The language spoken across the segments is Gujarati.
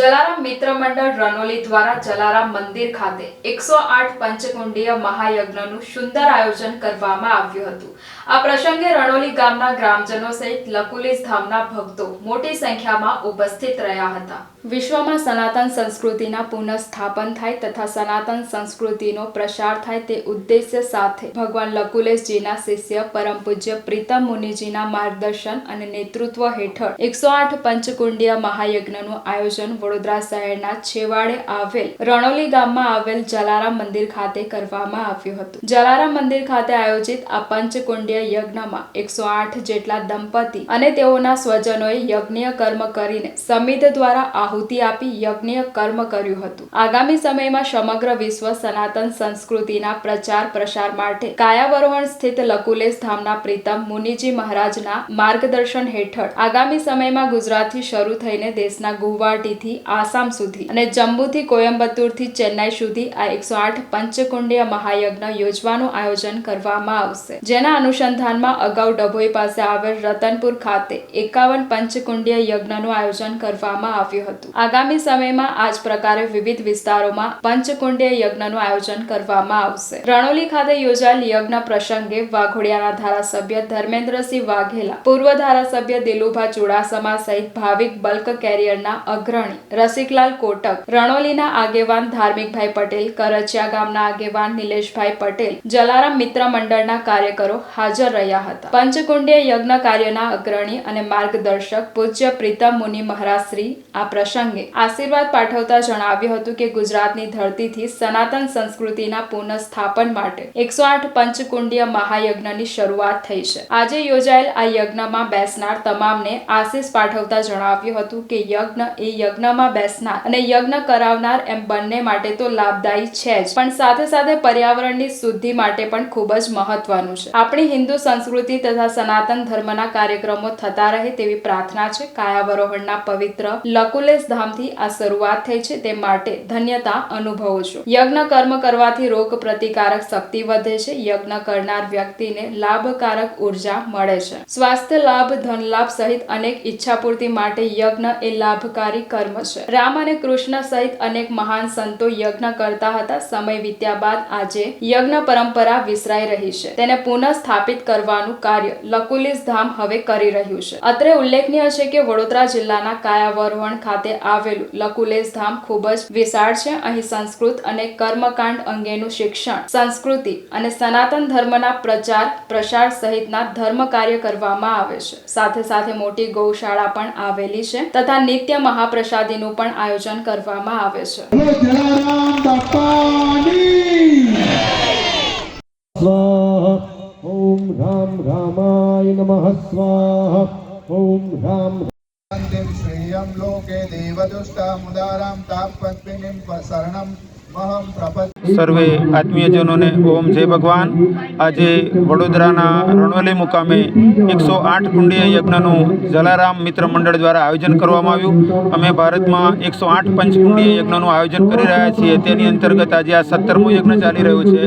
જલારામ મિત્ર મંડળ રનોલી દ્વારા જલારામ મંદિર ખાતે એકસો આઠ પંચકુંડીય મહાયજ્ઞનું સુંદર આયોજન કરવામાં આવ્યું હતું. આ પ્રસંગે રણોલી ગામના ગ્રામજનો સહિત લકુલીસ ધામના ભક્તો મોટી સંખ્યામાં ઉપસ્થિત રહ્યા હતા. વિશ્વમાં સનાતન સંસ્કૃતિના પુનઃસ્થાપન થાય તથા સનાતન સંસ્કૃતિનો પ્રસાર થાય તે ઉદ્દેશ્ય સાથે ભગવાન લકુલેશજીના શિષ્ય પરમ પૂજ્ય પ્રીતમ મુનિજીના માર્ગદર્શન અને નેતૃત્વ હેઠળ એકસો આઠ પંચકુંડીય મહાયજ્ઞનું આયોજન વડોદરા શહેરના છેવાડે આવેલ રણોલી ગામમાં આવેલ જલારામ મંદિર ખાતે કરવામાં આવ્યું હતું. જલારામ મંદિર ખાતે આયોજિત આ પંચકુંડીય યજ્ઞમાં એકસો આઠ જેટલા દંપતી અને તેઓના સ્વજનોએ યજ્ઞ કર્મ કરીને સમિત દ્વારા આહુતિ આપી યજ્ઞ કર્મ કર્યું હતું. આગામી સમયમાં સમગ્ર વિશ્વ સનાતન સંસ્કૃતિના પ્રચાર પ્રસાર માટે કાયાવરોહણ સ્થિત લકુલેશ ધામના પ્રીતમ મુનિજી મહારાજના માર્ગદર્શન હેઠળ આગામી સમયમાં ગુજરાતથી શરૂ થઈને દેશના ગુવાહાટીથી આસામ સુધી અને જમ્મુથી કોયમ્બતુરથી ચેન્નાઈ સુધી આ એકસો આઠ પંચકુંડીય મહાયજ્ઞ યોજવાનું આયોજન કરવામાં આવશે. જેના અનુસંધાનમાં અગાઉ ડભોઈ પાસે આવેલ રતનપુર ખાતે એકાવન પંચકુંડીય યજ્ઞનું આયોજન કરવામાં આવ્યું હતું. આગામી સમયમાં આ જ પ્રકારે વિવિધ વિસ્તારોમાં પંચકુંડીય યજ્ઞનું આયોજન કરવામાં આવશે. રણોલી ખાતે યોજાયેલ યજ્ઞ પ્રસંગે વાઘોડિયાના ધારાસભ્ય ધર્મેન્દ્રસિંહ વાઘેલા, પૂર્વ ધારાસભ્ય દિલુભા ચુડાસમા સહિત ભાવિક બલ્ક કેરિયરના અગ્રણી રસિકલાલ કોટક, રણોલીના આગેવાન ધાર્મિકભાઈ પટેલ, કરચિયા ગામના આગેવાન નિલેશભાઈ પટેલ, જલારામ મિત્ર મંડળના કાર્યકરો હાજર રહ્યા હતા. પંચકુંડીય યજ્ઞ કાર્યના અગ્રણી અને માર્ગદર્શક પૂજ્ય પ્રીતમ મુનિ મહારાજશ્રી આ પ્રસંગે આશીર્વાદ પાઠવતા જણાવ્યું હતું કે ગુજરાતની ધરતીથી સનાતન સંસ્કૃતિના પુનઃસ્થાપન માટે એકસો આઠ પંચકુંડીય મહાયજ્ઞની શરૂઆત થઈ છે. આજે યોજાયેલ આ યજ્ઞમાં બેસનાર તમામને આશીષ પાઠવતા જણાવ્યું હતું કે યજ્ઞ એ યજ્ઞમાં બેસનાર અને યજ્ઞ કરાવનાર એમ બંને માટે તો લાભદાયી છે જ. પણ સાથે સાથે પર્યાવરણની શુદ્ધિ માટે પણ ખૂબ જ મહત્વનું છે. આપણી હિન્દુ સંસ્કૃતિ તથા સનાતન ધર્મના કાર્યક્રમો થતા રહે તેવી પ્રાર્થના છે. કાયાવરોહણના પવિત્ર લકુલેશ ધામથી આ શરૂઆત થઈ છે. તે માટે ધન્યતા અનુભવું છું. યજ્ઞ કર્મ કરવાથી રોગ પ્રતિકારક શક્તિ વધે છે. યજ્ઞ કરનાર વ્યક્તિને લાભકારક ઊર્જા મળે છે. સ્વાસ્થ્ય લાભ ધન લાભ સહિત અનેક ઈચ્છાપૂર્તિ માટે યજ્ઞ એ લાભકારી કર્મ છે. રામ અને કૃષ્ણ સહિત અનેક મહાન સંતો યજ્ઞ કરતા હતા. સમય વીત્યા બાદ આજે યજ્ઞ પરંપરા વિસરાઈ રહી છે. તેને પુનઃ સ્થાપિત કરવાનું કાર્ય લકુલિસ ધામ હવે કરી રહ્યું છે. અત્રે ઉલ્લેખનીય છે કે વડોદરા જિલ્લાના કાયાવરોહણ ખાતે આવેલું લકુલેશ ધામ ખૂબ જ વિશાળ છે. અહીં સંસ્કૃત અને કર્મકાંડ અંગેનું શિક્ષણ, સંસ્કૃતિ અને સનાતન ધર્મના પ્રચાર, પ્રસાર સહિતના ધર્મ કાર્ય કરવામાં આવે છે. સાથે સાથે મોટી ગૌશાળા પણ આવેલી છે તથા નિત્ય મહાપ્રસાદીનું પણ આયોજન કરવામાં આવે છે. ઓમ રામ રામાય નમઃ. સ્વાહા ઓમ રામ શ્રેયમ લોકે દેવદુષ્ટામુદારામ તાપત્મિનિમ તાપ મહમ પ્રપદ સર્વે આત્મીયજનોને ઓમ જય ભગવાન. આજે વડોદરાના રણવલી મુકામે એકસો આઠ કુંડીય યજ્ઞનું જલારામ મિત્ર મંડળ દ્વારા આયોજન કરવામાં આવ્યું. અમે ભારતમાં એકસો આઠ પંચકુંડીય યજ્ઞનું આયોજન કરી રહ્યા છીએ. તેની અંતર્ગત આજે આ સત્તરમું યજ્ઞ ચાલી રહ્યું છે.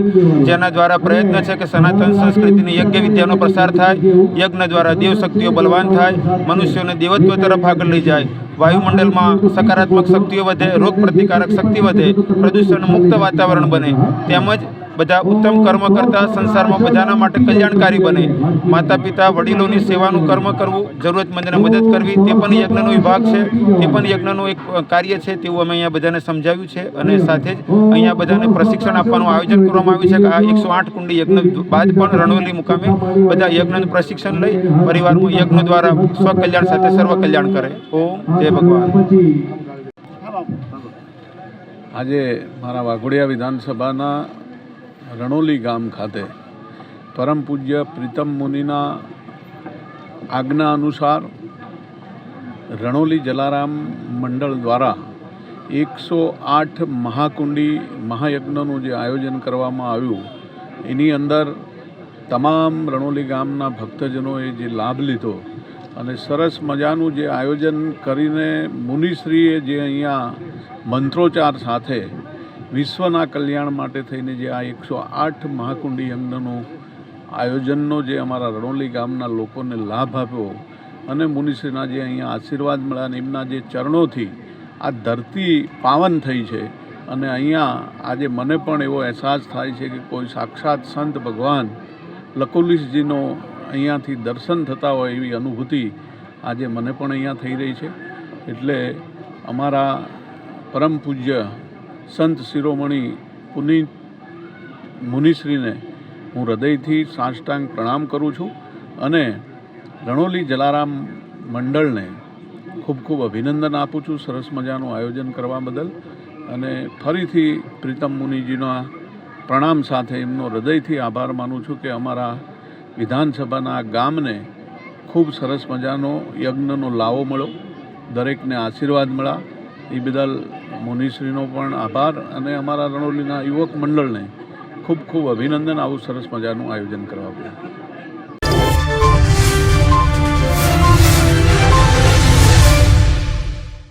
જેના દ્વારા પ્રયત્ન છે કે સનાતન સંસ્કૃતિની યજ્ઞ વિદ્યાનો પ્રસાર થાય. યજ્ઞ દ્વારા દેવ શક્તિઓ બલવાન થાય. મનુષ્યોને દેવત્વ તરફ આગળ લઈ જાય. વાયુમંડળમાં સકારાત્મક શક્તિઓ વધે રોગ પ્રતિકારક શક્તિ વધે પ્રદૂષણ મુક્ત વાતાવરણ બને. તેમજ બધા ઉત્તમ કર્મ કરતા સંસારમાં બધાના માટે કલ્યાણકારી બને. માતા પિતા વડીલોની સેવાનું કર્મ કરવું જરૂરતમંદને મદદ કરવી, તે પણ યજ્ઞનો વિભાગ છે. તે પણ યજ્ઞનું એક કાર્ય છે, તેવું અમે અહીંયા બધાને સમજાવ્યું છે. અને સાથે જ અહીંયા બધાને પ્રશિક્ષણ આપવાનું આયોજન કરવામાં આવ્યું છે કે આ એકસો આઠ કુંડી યજ્ઞ બાદ પણ રણોલી મુકામે બધા યજ્ઞનું પ્રશિક્ષણ લઈ પરિવારનું યજ્ઞ દ્વારા સ્વકલ્યાણ સાથે સર્વ કલ્યાણ કરે. ઓમ જય ભગવાન. આજે મારા વાઘોડિયા વિધાનસભાના રણોલી ગામ ખાતે પરમ પૂજ્ય પ્રીતમ મુનિના આજ્ઞા અનુસાર રણોલી જલારામ મંડળ દ્વારા એકસો આઠ મહાકુંડી મહાયજ્ઞનું જે આયોજન કરવામાં આવ્યું, એની અંદર તમામ રણોલી ગામના ભક્તજનોએ જે લાભ લીધો અને સરસ મજાનું જે આયોજન કરીને મુનિશ્રીએ જે અહીંયા મંત્રોચ્ચાર સાથે વિશ્વના કલ્યાણ માટે થઈને જે આ એકસો આઠ મહાકુંડી યજ્ઞનું આયોજનનો જે અમારા રણોલી ગામના લોકોને લાભ આપ્યો અને મુનિશ્રીના જે અહીંયા આશીર્વાદ મળ્યા અને એમના જે ચરણોથી આ ધરતી પાવન થઈ છે અને અહીંયા આજે મને પણ એવો અહેસાસ થાય છે કે કોઈ સાક્ષાત સંત ભગવાન લકુલીશજીનો અહીંયાથી દર્શન થતા હોય એવી અનુભૂતિ આજે મને પણ અહીંયા થઈ રહી છે. એટલે અમારા પરમ પૂજ્ય સંત શિરોમણી પુનિત મુનિશ્રીને હું હૃદયથી સાષ્ટાંગ પ્રણામ કરું છું અને રણોલી જલારામ મંડળને ખૂબ ખૂબ અભિનંદન આપું છું સરસ મજાનું આયોજન કરવા બદલ અને ફરીથી પ્રીતમ મુનિજીના પ્રણામ સાથે એમનો હૃદયથી આભાર માનું છું કે અમારા વિધાનસભાના ગામને ખૂબ સરસ મજાનો યજ્ઞનો લાવો મળ્યો. દરેકને આશીર્વાદ મળ્યા. એ બદલ મુનિશ્રીનો પણ આભાર અને અમારા રણોલીના યુવક મંડળને ખૂબ ખૂબ અભિનંદન આવું સરસ મજાનું આયોજન કરવા બદલ